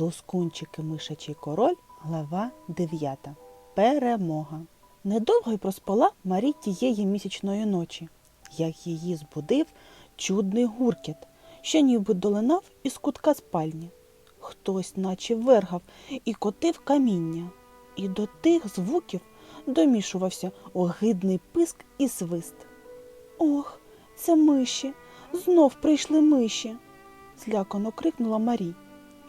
Лускунчики мишачий король, глава 9. Перемога. Недовго й проспала Марі тієї місячної ночі, як її збудив чудний гуркіт, що ніби долинав із кутка спальні. Хтось наче вергав і котив каміння, і до тих звуків домішувався огидний писк і свист. Ох, це миші, знов прийшли миші. злякано крикнула Марі.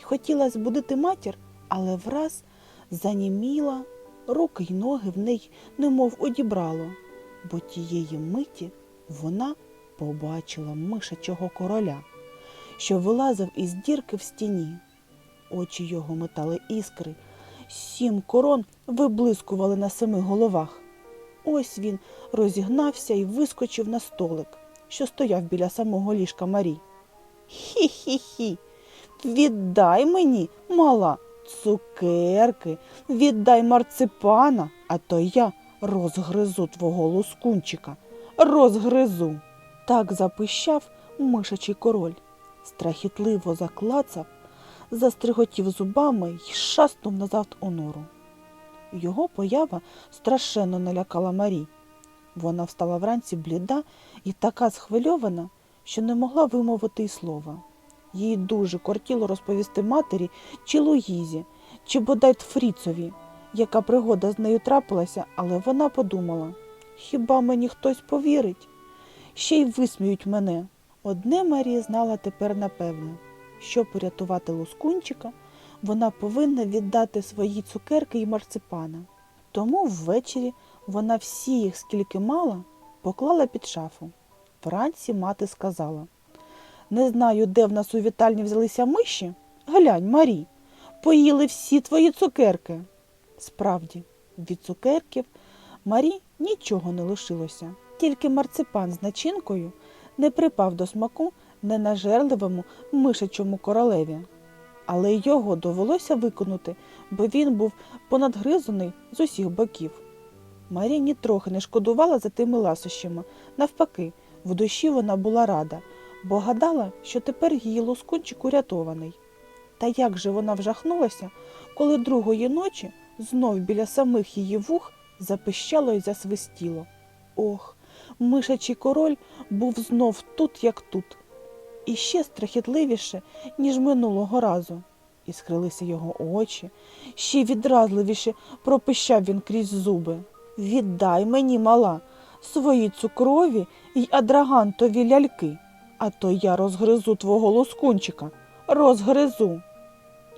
Хотіла збудити матір, але враз заніміла, руки й ноги в неї немов одібрало, бо тієї миті вона побачила мишачого короля, що вилазив із дірки в стіні. Очі його метали іскри, сім корон виблискували на семи головах. Ось він розігнався і вискочив на столик, що стояв біля самого ліжка Марі. Хі-хі-хі. Віддай мені, мала, цукерки, віддай марципана, а то я розгризу твого лускунчика, розгризу. Так запищав мишачий король, страхітливо заклацав, застриготів зубами й шаснув назад у нору. Його поява страшенно налякала Марі. Вона встала вранці бліда і така схвильована, що не могла вимовити й слова. Їй дуже кортіло розповісти матері чи Луїзі, чи бодай Фріцові, яка пригода з нею трапилася, але вона подумала хіба мені хтось повірить? Ще й висміють мене. Одне Марія знала тепер напевне, щоб порятувати лускунчика, вона повинна віддати свої цукерки й марципана. Тому ввечері вона всі їх, скільки мала, поклала під шафу. Вранці мати сказала Не знаю, де в нас у вітальні взялися миші. Глянь, Марі, поїли всі твої цукерки. Справді, від цукерків Марі нічого не лишилося, тільки марципан з начинкою не припав до смаку ненажерливому мишачому королеві. Але його довелося виконати, бо він був понадгризаний з усіх боків. Марія нітрохи не шкодувала за тими ласощами. Навпаки, в душі вона була рада, бо гадала, що тепер її лоскунчик урятований. Та як же вона вжахнулася, коли другої ночі знов біля самих її вух запищало й засвистіло. Ох, мишачий король був знов тут, як тут, і ще страхітливіше, ніж минулого разу. І скрилися його очі, ще відразливіше пропищав він крізь зуби. Віддай мені, мала, свої цукрові й адрагантові ляльки, а то я розгризу твого лоскунчика, розгризу.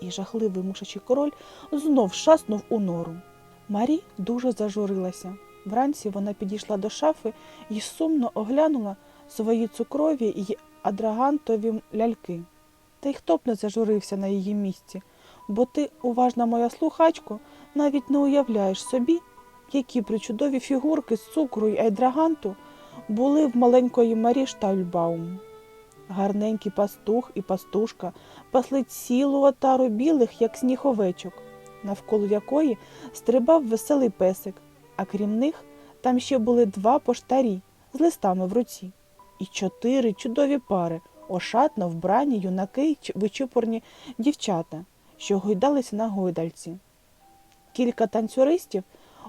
І жахливий мишачий король знов шаснув у нору. Марі дуже зажурилася. Вранці вона підійшла до шафи і сумно оглянула свої цукрові й адрагантові ляльки. Та й хто б не зажурився на її місці, бо ти, уважна моя слухачко, навіть не уявляєш собі, які причудові фігурки з цукру й айдраганту були в маленької Марі Штальбаум. Гарненький пастух і пастушка пасли цілу отару білих, як сніг овечок, навколо якої стрибав веселий песик, а крім них там ще були два поштарі з листами в руці і чотири чудові пари, ошатно вбрані юнаки й вичупорні дівчата, що гойдалися на гойдальці. Кілька танцюристів,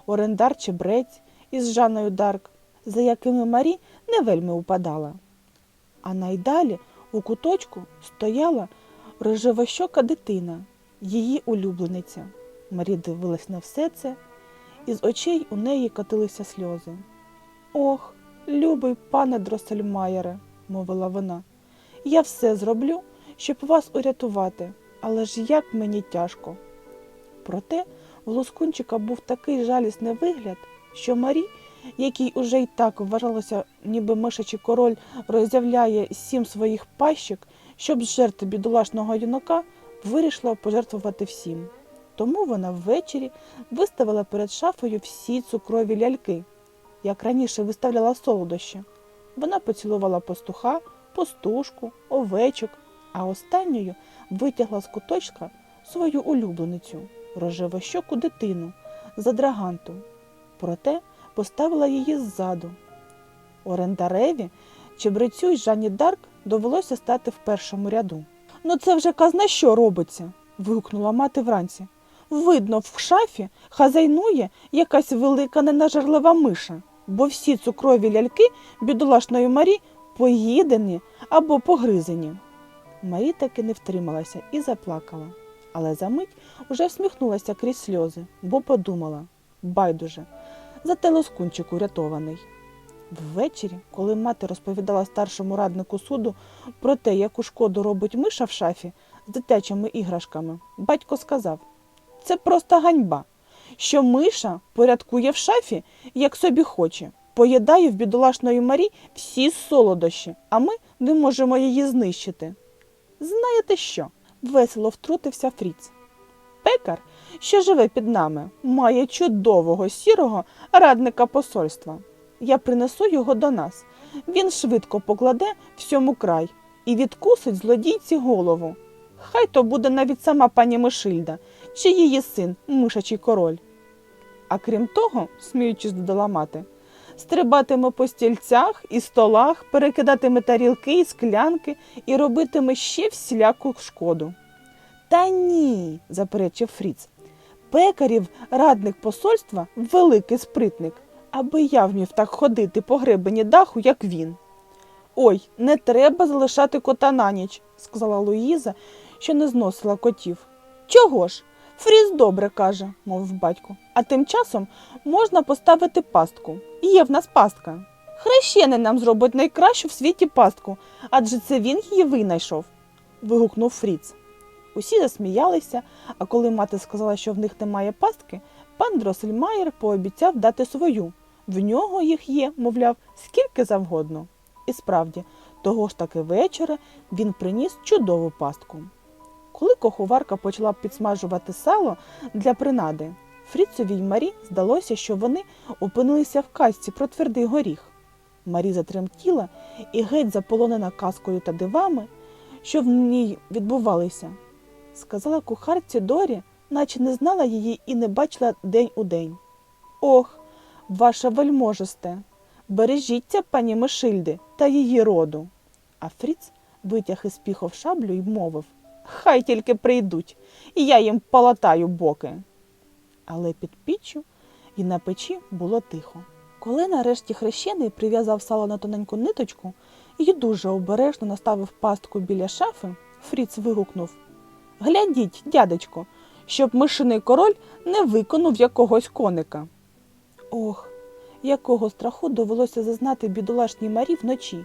орендар чебрець із Жанною Дарк, за якими Марі не вельми упадала. А найдалі у куточку стояла рожевощока дитина, її улюблениця. Марі дивилась на все це, і з очей у неї катилися сльози. Ох, любий пане Дросельмаєре, мовила вона, я все зроблю, щоб вас урятувати, але ж як мені тяжко. Проте в Лускунчика був такий жалісний вигляд, що Марі, який уже й так вважалося, ніби мишачий король роззявляє сім своїх пащик, щоб зжерти бідолашного юнака, вирішила пожертвувати всім. Тому вона ввечері виставила перед шафою всі цукрові ляльки, як раніше виставляла солодощі. Вона поцілувала пастуха, пастушку, овечок, а останньою витягла з куточка свою улюбленицю, рожевощоку дитину з адраганту. Проте поставила її ззаду. Орендареві, чебрецю й Жанні Дарк довелося стати в першому ряду. Ну це вже казна що робиться? вигукнула мати вранці. Видно, в шафі хазяйнує якась велика ненажерлива миша, бо всі цукрові ляльки бідолашної Марі поїдені або погризені. Марі таки не втрималася і заплакала, але за мить уже всміхнулася крізь сльози, бо подумала байдуже, зате лоскунчик урятований. Ввечері, коли мати розповідала старшому раднику суду про те, яку шкоду робить миша в шафі з дитячими іграшками, батько сказав: це просто ганьба, що миша порядкує в шафі, як собі хоче, поїдає в бідолашної Марі всі солодощі, а ми не можемо її знищити. Знаєте що? весело втрутився Фріц. Пекар, що живе під нами, має чудового сірого радника посольства. Я принесу його до нас. Він швидко покладе всьому край і відкусить злодійці голову. Хай то буде навіть сама пані Мишильда чи її син, мишачий король. А крім того, сміючись додала мати, стрибатиме по стільцях і столах, перекидатиме тарілки і склянки і робитиме ще всіляку шкоду. Та ні, заперечив Фріц. Пекарів радник посольства великий спритник, аби я вмів так ходити по гребені даху, як він. Ой, не треба залишати кота на ніч, сказала Луїза, що не зносила котів. Чого ж? Фріз добре каже, мовив батько. А тим часом можна поставити пастку. Є в нас пастка. Хрещений нам зробить найкращу в світі пастку, адже це він її винайшов. вигукнув Фріц. Усі засміялися, а коли мати сказала, що в них немає пастки, пан Дросельмаєр пообіцяв дати свою. В нього їх є, мовляв, скільки завгодно. І справді, того ж таки вечора він приніс чудову пастку. Коли куховарка почала підсмажувати сало для принади, Фріцові й Марі здалося, що вони опинилися в казці про твердий горіх. Марі затремтіла і геть заполонена казкою та дивами, що в ній відбувалися. Сказала кухарці Дорі, наче не знала її і не бачила день у день. Ох, ваша вельможесте, бережіться, пані Мишильди та її роду. А Фріц витяг із піхов шаблю й мовив Хай тільки прийдуть, і я їм полатаю боки. Але під піччю і на печі було тихо. Коли нарешті хрещений прив'язав сало на тоненьку ниточку і дуже обережно наставив пастку біля шафи, Фріц вигукнув Глядіть, дядечко, щоб мишиний король не виконав якогось коника. Ох, якого страху довелося зазнати бідолашній Марі вночі.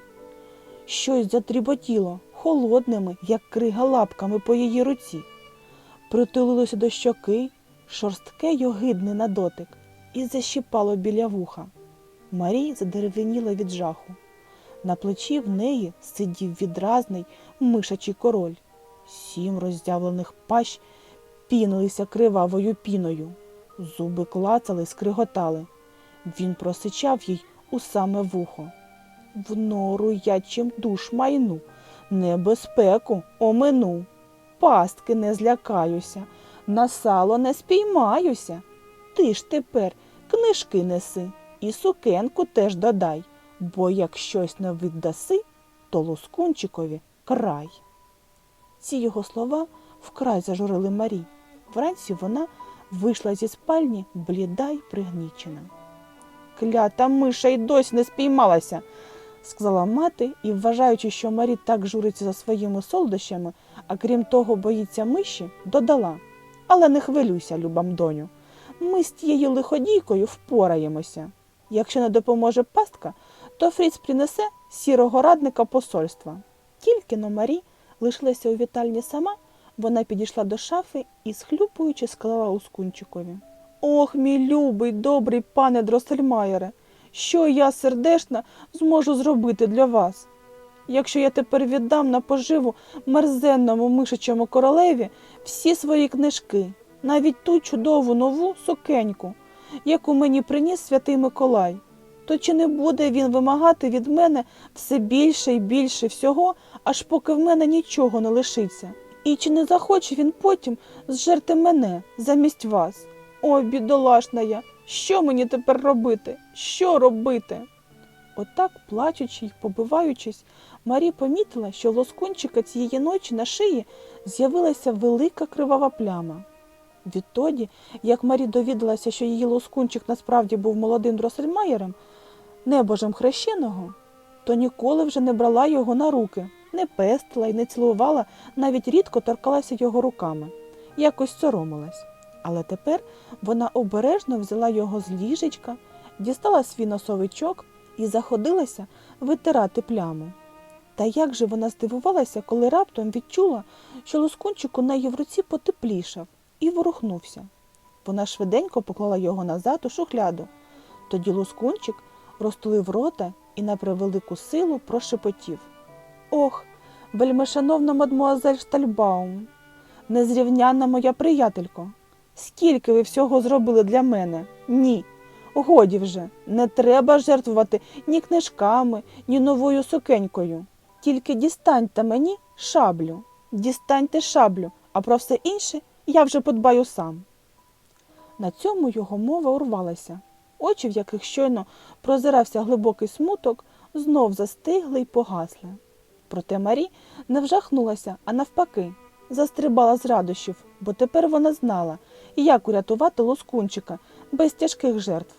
Щось затріботіло холодними, як крига лапками по її руці, притулилося до щоки, шорстке й огидне на дотик, і защіпало біля вуха. Марій задеревеніла від жаху. На плечі в неї сидів відразний мишачий король. Сім роздявлених пащ пінилися кривавою піною. Зуби клацали, скриготали. Він просичав їй у саме вухо. В нору я чим душ майну, небезпеку омину. Пастки не злякаюся, на сало не спіймаюся. Ти ж тепер книжки неси і сукенку теж додай, бо як щось не віддаси, то лоскунчикові край. Ці його слова вкрай зажурили Марі. Вранці вона вийшла зі спальні бліда й пригнічена. Клята миша й досі не спіймалася, сказала мати і, вважаючи, що Марі так журиться за своїми солодощами, а крім того, боїться миші, додала Але не хвилюйся, любам доню. Ми з тією лиходійкою впораємося. Якщо не допоможе пастка, то Фріц принесе сірого радника посольства. Тільки но Марі лишилася у вітальні сама, вона підійшла до шафи і, схлюпуючи, склала Ускунчикові. Ох, мій любий, добрий пане Дросельмаєре, що я сердешна зможу зробити для вас? Якщо я тепер віддам на поживу мерзенному мишачому королеві всі свої книжки, навіть ту чудову нову сукеньку, яку мені приніс святий Миколай, то чи не буде він вимагати від мене все більше і більше всього, аж поки в мене нічого не лишиться? І чи не захоче він потім зжерти мене замість вас? Ой, бідолашна я, що мені тепер робити? Що робити? Отак, плачучи й побиваючись, Марі помітила, що лоскунчика цієї ночі на шиї з'явилася велика кривава пляма. Відтоді, як Марі довідалася, що її лоскунчик насправді був молодим Дросельмаєром, небожем хрещеного, то ніколи вже не брала його на руки, не пестила і не цілувала, навіть рідко торкалася його руками, якось соромилась. Але тепер вона обережно взяла його з ліжечка, дістала свій носовичок і заходилася витирати пляму. Та як же вона здивувалася, коли раптом відчула, що лоскунчик у неї в руці потеплішав і ворухнувся. Вона швиденько поклала його назад у шухляду. Тоді лоскунчик розтулив рота і на превелику силу прошепотів. Ох, вельмишановна мадмуазель Штальбаум, незрівняна моя приятелько, скільки ви всього зробили для мене? Ні. Годі вже, не треба жертвувати ні книжками, ні новою сукенькою. Тільки дістаньте мені шаблю, дістаньте шаблю, а про все інше я вже подбаю сам. На цьому його мова урвалася. Очі, в яких щойно прозирався глибокий смуток, знов застигли й погасли. Проте Марі не вжахнулася, а навпаки, застрибала з радощів, бо тепер вона знала, як урятувати лоскунчика без тяжких жертв.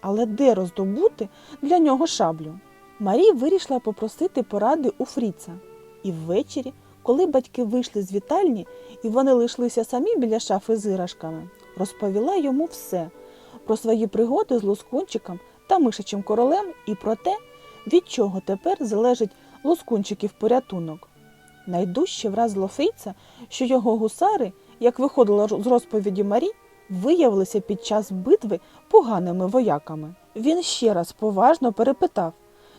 Але де роздобути для нього шаблю? Марі вирішила попросити поради у Фріца. І ввечері, коли батьки вийшли з вітальні і вони лишилися самі біля шафи з іграшками, розповіла йому все про свої пригоди з лоскунчиком та мишачим королем і про те, від чого тепер залежить лоскунчиків порятунок. Найдужче вразило Фріца, що його гусари, як виходило з розповіді Марі, виявилися під час битви поганими вояками. Він ще раз поважно перепитав,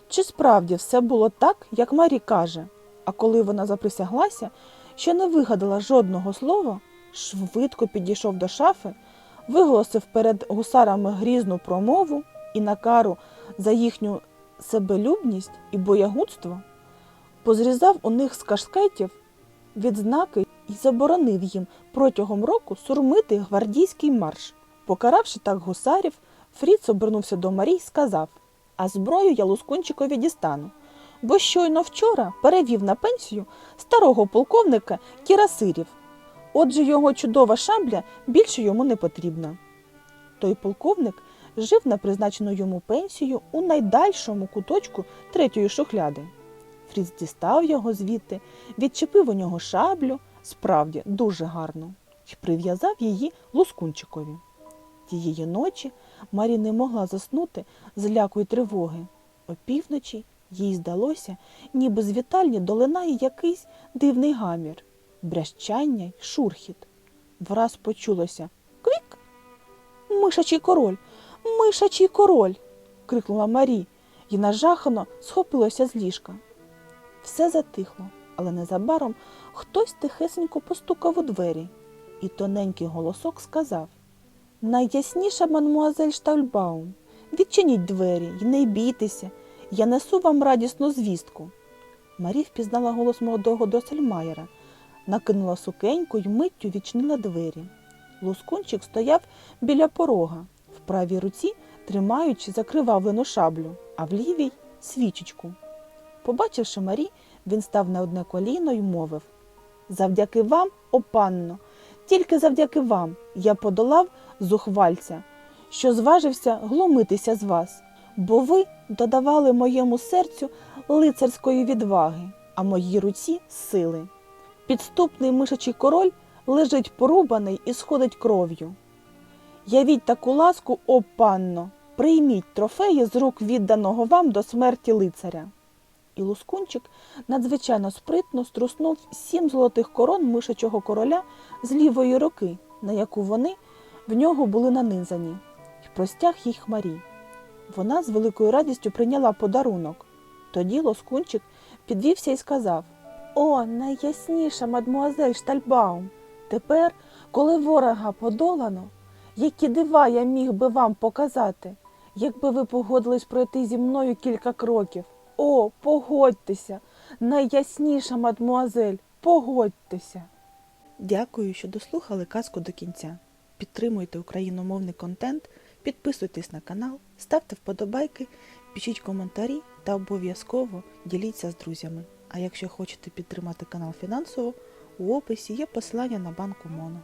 чи справді все було так, як Марі каже. А коли вона заприсяглася, що не вигадала жодного слова, швидко підійшов до шафи, виголосив перед гусарами грізну промову і на кару за їхню себелюбність і боягудство, позрізав у них з кашкетів відзнаки і заборонив їм протягом року сурмити гвардійський марш. Покаравши так гусарів, Фріц обернувся до Марі й сказав А зброю я лускунчикові дістану, бо щойно вчора перевів на пенсію старого полковника Кірасирів. Отже, його чудова шабля більше йому не потрібна. Той полковник жив на призначену йому пенсію у найдальшому куточку третьої шухляди. Фріц дістав його звідти, відчепив у нього шаблю, справді дуже гарно, і прив'язав її лускунчикові. Тієї ночі Марі не могла заснути з ляку й тривоги. Опівночі їй здалося, ніби з вітальні долинає якийсь дивний гамір, брящання й шурхіт. Враз почулося Квік. Мишачий король, мишачий король. крикнула Марі і нажахано схопилася з ліжка. Все затихло, але незабаром хтось тихесенько постукав у двері, і тоненький голосок сказав Найясніша мадмуазель Штальбаум, відчиніть двері і не бійтеся, я несу вам радісну звістку. Марі впізнала голос молодого Досельмаєра, накинула сукеньку й миттю відчинила двері. Лускунчик стояв біля порога, в правій руці тримаючи закривавлену шаблю, а в лівій свічечку. Побачивши Марі, він став на одне коліно й мовив Завдяки вам, о панно, тільки завдяки вам я подолав зухвальця, що зважився глумитися з вас, бо ви додавали моєму серцю лицарської відваги, а моїй руці сили. Підступний мишачий король лежить порубаний і сходить кров'ю. Явіть таку ласку, о панно, прийміть трофеї з рук відданого вам до смерті лицаря. І лускунчик надзвичайно спритно струснув сім золотих корон мишачого короля з лівої руки, на яку вони в нього були нанизані, і простяг їх Марі. Вона з великою радістю прийняла подарунок. Тоді лоскунчик підвівся і сказав О, найясніша мадмуазель Штальбаум! Тепер, коли ворога подолано, які дива я міг би вам показати, якби ви погодились пройти зі мною кілька кроків. О, погодьтеся, найясніша мадмуазель, погодьтеся. Дякую, що дослухали казку до кінця. Підтримуйте україномовний контент, підписуйтесь на канал, ставте вподобайки, Пишіть коментарі та обов'язково діліться з друзями. А якщо хочете підтримати канал фінансово, у описі є посилання на банку Моно.